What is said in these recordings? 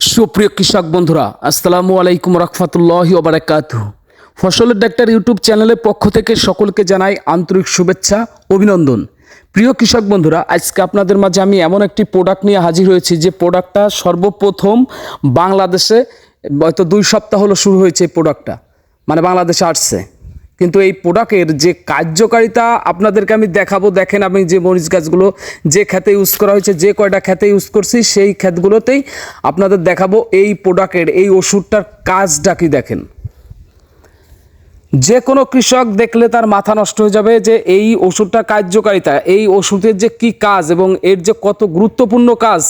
সুপ্রিয় কৃষক বন্ধুরা, আসসালামু আলাইকুম রহমতুল্লাহি ওবরাকাতু ফসলের ডাক্তার ইউটিউব চ্যানেলের পক্ষ থেকে সকলকে জানাই আন্তরিক শুভেচ্ছা, অভিনন্দন। প্রিয় কৃষক বন্ধুরা, আজকে আপনাদের মাঝে আমি এমন একটি প্রোডাক্ট নিয়ে হাজির হয়েছি যে প্রোডাক্টটা সর্বপ্রথম বাংলাদেশে, হয়তো দুই সপ্তাহ হলো শুরু হয়েছে এই প্রোডাক্টটা মানে বাংলাদেশে আসছে। কিন্তু এই প্রোডাক্টের যে কার্যকারিতা আপনাদেরকে আমি দেখাবো, দেখেন আমি যে মরিচ গাছগুলো যে খেতে ইউজ করা হয়েছে, যে কয়টা খেতে ইউজ করছি, সেই ক্ষেতগুলোতেই আপনাদের দেখাবো এই প্রোডাক্টের এই ওষুধটার কাজটা কি দেখেন। যে কোনো কৃষক দেখলে তার মাথা নষ্ট হয়ে যাবে যে এই ওষুধটা কার্যকারিতা, এই ওষুধের যে কি কাজ এবং এর যে কত গুরুত্বপূর্ণ কাজ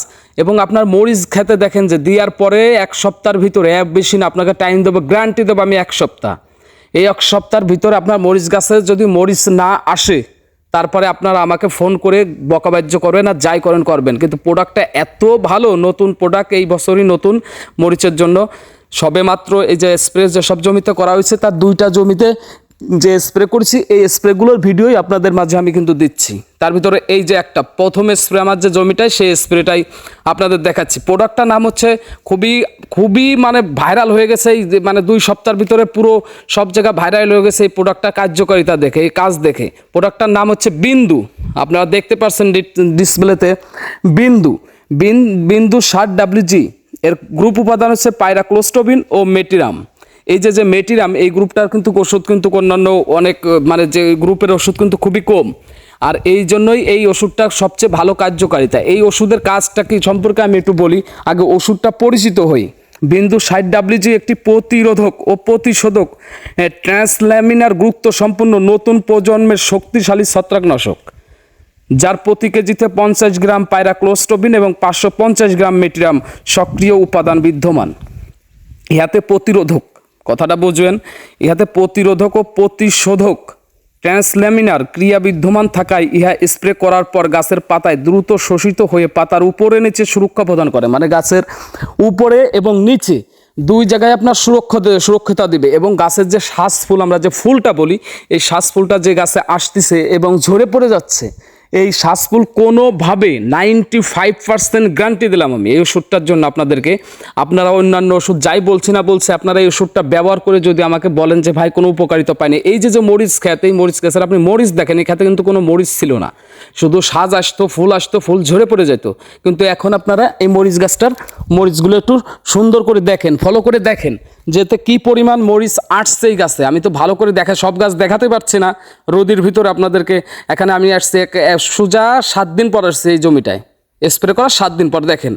এবং আপনার মরিচ খেতে দেখেন যে দেওয়ার পরে এক সপ্তাহের ভিতরে, এক বেশি না, আপনাকে টাইম দেবো গ্যারান্টি দেবো আমি এক সপ্তাহ। এই এক সপ্তাহের ভিতরে আপনার মরিচ গাছে যদি মরিচ না আসে, তারপরে আপনারা আমাকে ফোন করে বকাবাহ্য করবেন আর যাই করেন করবেন। কিন্তু প্রোডাক্টটা এত ভালো, নতুন প্রোডাক্ট, এই বছরই নতুন মরিচের জন্য। সবে মাত্র এই যে স্প্রে যেসব জমিতে করা হয়েছে, তার দুইটা জমিতে যে স্প্রে করছি, এই স্প্রেগুলোর ভিডিওই আপনাদের মাঝে আমি কিন্তু দিচ্ছি। তার ভিতরে এই যে একটা, প্রথম স্প্রে আমার যে জমিটাই সেই স্প্রেটাই আপনাদের দেখাচ্ছি। প্রোডাক্টটার নাম হচ্ছে খুবই খুবই মানে ভাইরাল হয়ে গেছে এই মানে দুই সপ্তাহের ভিতরে পুরো সব জায়গায় ভাইরাল হয়ে গেছে এই প্রোডাক্টটা কার্যকারিতা দেখে, এই কাজ দেখে। প্রোডাক্টটার নাম হচ্ছে বিন্দু। আপনারা দেখতে পাচ্ছেন ডিসপ্লেতে বিন্দু। বিন, বিন্দু ষাট ডাব্লিউজি এর গ্রুপ উপাদান হচ্ছে পাইরাক্লোস্টোবিন ও মেটিরাম। এই যে যে মেটিরাম, এই গ্রুপটার কিন্তু ওষুধ কিন্তু অন্যান্য অনেক মানে যে গ্রুপের ওষুধ কিন্তু খুবই কম। আর এই জন্যই এই ওষুধটা সবচেয়ে ভালো কার্যকারিতা। এই ওষুধের কাজটা কি সম্পর্কে আমি একটু বলি। আগে ওষুধটা পরিচিত হই। বিন্দু ষাট ডাব্লিউজি একটি প্রতিরোধক ও প্রতিশোধক ট্রান্সল্যামিনার গুরুত্ব সম্পূর্ণ নতুন প্রজন্মের শক্তিশালী ছত্রাকনাশক। যার প্রতি কেজিতে পঞ্চাশ গ্রাম পায়রাক্লোস্টোবিন এবং পাঁচশো পঞ্চাশ গ্রাম মেটিরাম সক্রিয় উপাদান বিদ্যমান। ইহাতে প্রতিরোধক কথাটা বুঝবেন, ইহাতে প্রতিরোধক ও প্রতিশোধক ট্রান্সল্যামিনার ক্রিয়া বিদ্যমান থাকায় ইহা স্প্রে করার পর গাছের পাতায় দ্রুত শোষিত হয়ে পাতার উপরে নিচে সুরক্ষা প্রদান করে। মানে গাছের উপরে এবং নিচে দুই জায়গায় আপনার সুরক্ষা সুরক্ষিতা দিবে এবং গাছের যে শ্বাস ফুল আমরা যে ফুলটা বলি, এই শ্বাস ফুলটা যে গাছে আসতেছে এবং ঝরে পড়ে যাচ্ছে এই শ্বাসফুল কোনোভাবে নাইনটি ফাইভ পার্সেন্ট গ্যারান্টি দিলাম আমি এই ওষুধটার জন্য আপনাদেরকে। আপনারা অন্যান্য ওষুধ যাই বলছি না বলছে, আপনারা এই ওষুধটা ব্যবহার করে যদি আমাকে বলেন যে, ভাই, কোনো উপকারিতা পায়নি এই যে যে মরিচ খ্যাত এই মরিচ গাছের আপনি মরিচ দেখেন, এই খেতে কিন্তু কোনো মরিচ ছিল না। শুধু সাজ আসতো, ফুল আসতো, ফুল ঝরে পড়ে যেত। কিন্তু এখন আপনারা এই মরিচ গাছটার মরিচগুলো একটু সুন্দর করে দেখেন ফলো করে দেখেন যেতে কি পরিমাণ মরিচ আসছে এই গাছে। আমি তো ভালো করে দেখা, সব গাছ দেখাতে পারছি না, রোদির ভিতরে আপনাদেরকে, এখানে আমি আসছি সোজা সাত দিন পর আসছে এই জমিটায়। স্প্রে করার সাত দিন পর, দেখেন।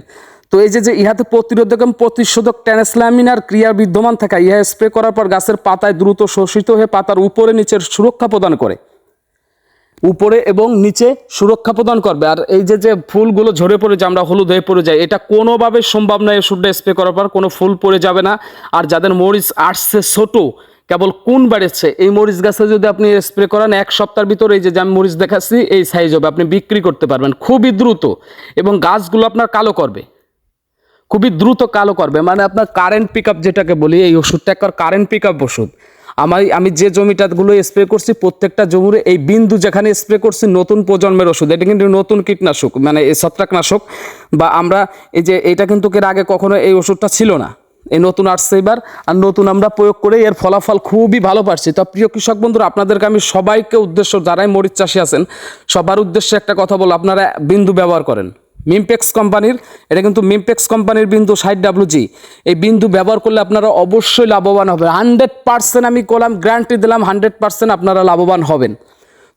তো এই যে যে ইহাতে প্রতিরোধক এবং প্রতিশোধক ট্যানেসলামিনার ক্রিয়া বিদ্যমান থাকা, ইহা স্প্রে করার পর গাছের পাতায় দ্রুত শোষিত হয়ে পাতার উপরে নিচের সুরক্ষা প্রদান করে। উপরে এবং নিচে সুরক্ষা প্রদান করবে। আর এই যে যে ফুলগুলো ঝরে পড়ে যায় আমরা হলুদ হয়ে পড়ে যায় এটা কোনোভাবে সম্ভব নয় ওষুধটা স্প্রে করার পর, কোনো ফুল পড়ে যাবে না। আর যাদের মরিচ আসছে ছোট কেবল কোন বেড়েছে? এই মরিচ গাছে যদি আপনি স্প্রে করান, এক সপ্তাহের ভিতরে এই যে আমি মরিচ দেখাচ্ছি, এই সাইজ হবে। আপনি বিক্রি করতে পারবেন। খুবই দ্রুত। এবং গাছগুলো আপনার কালো করবে। খুবই দ্রুত কালো করবে। মানে আপনার কারেন্ট পিক যেটাকে বলি, এই ওষুধটা একবার কারেন্ট পিক আপ ওষুধ। আমার, আমি যে জমিটাগুলো স্প্রে করছি, প্রত্যেকটা জমিরে এই বিন্দু যেখানে স্প্রে করছি, নতুন প্রজন্মের ওষুধ। এটা কিন্তু নতুন কীটনাশক মানে ছত্রাকনাশক। বা আমরা এই যে, এটা কিন্তু এর আগে কখনো এই ওষুধটা ছিল না। এই নতুন আসছে এবার আর নতুন আমরা প্রয়োগ করে এর ফলাফল খুবই ভালো পাচ্ছি। তো প্রিয় কৃষক বন্ধুরা, আপনাদেরকে আমি সবাইকে উদ্দেশ্য, যারাই মরিচ চাষি আছেন, সবার উদ্দেশ্যে একটা কথা বলো আপনারা বিন্দু ব্যবহার করেন। মিমপেক্স কোম্পানির, এটা কিন্তু মিমপেক্স কোম্পানির বিন্দু ষাট ডাব্লুজি এই বিন্দু ব্যবহার করলে আপনারা অবশ্যই লাভবান হবে হান্ড্রেড পার্সেন্ট আমি কলাম গ্যারান্টি দিলাম হান্ড্রেড পার্সেন্ট আপনারা লাভবান হবেন।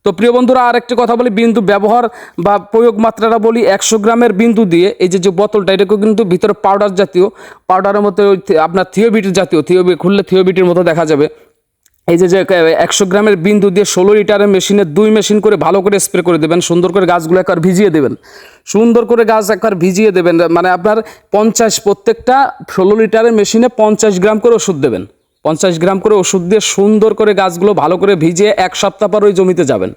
তো প্রিয় বন্ধুরা আর আরেকটি কথা বলি, বিন্দু ব্যবহার বা প্রয়োগ মাত্রাটা বলি, একশো গ্রামের বিন্দু দিয়ে এই যে যে বোতলটা, এটাকে কিন্তু ভিতরে পাউডার জাতীয় পাউডারের মতো আপনার থিওবিট জাতীয়, থিওবি খুললে থিওবিটির মতো দেখা যাবে। এই যে যে একশো গ্রামের বিন্দু দিয়ে ষোলো লিটারের মেশিনে দুই মেশিন করে ভালো করে স্প্রে করে দেবেন, সুন্দর করে গাছগুলো একবার ভিজিয়ে দেবেন। সুন্দর করে গাছ একবার ভিজিয়ে দেবেন মানে আপনার পঞ্চাশ, প্রত্যেকটা ষোলো লিটারের মেশিনে পঞ্চাশ গ্রাম করে ওষুধ দেবেন। পঞ্চাশ গ্রাম করে ওষুধ দিয়ে সুন্দর করে গাছগুলো ভালো করে ভিজিয়ে এক সপ্তাহ পর ওই জমিতে যাবেন।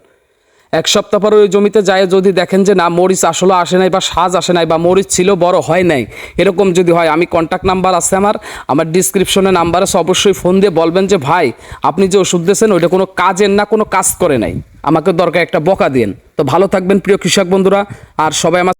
এক সপ্তাহ পর ওই জমিতে যায়, যদি দেখেন যে না, মরিচ আসলে আসে নাই বা সাজ আসে নাই বা মরিচ ছিল, বড় হয় নাই, এরকম যদি হয়, আমি কন্ট্যাক্ট নাম্বার আছে আমার আমার ডিসক্রিপশনে নাম্বার আছে, অবশ্যই ফোন দিয়ে বলবেন যে, ভাই, আপনি যে ওষুধ দিয়েছেন, ওইটা কোনো কাজের না, কোনো কাজ করে নাই। আমাকে দরকার একটা বকা দিন তো ভালো থাকবেন, প্রিয় কৃষক বন্ধুরা, আর সবাই আমার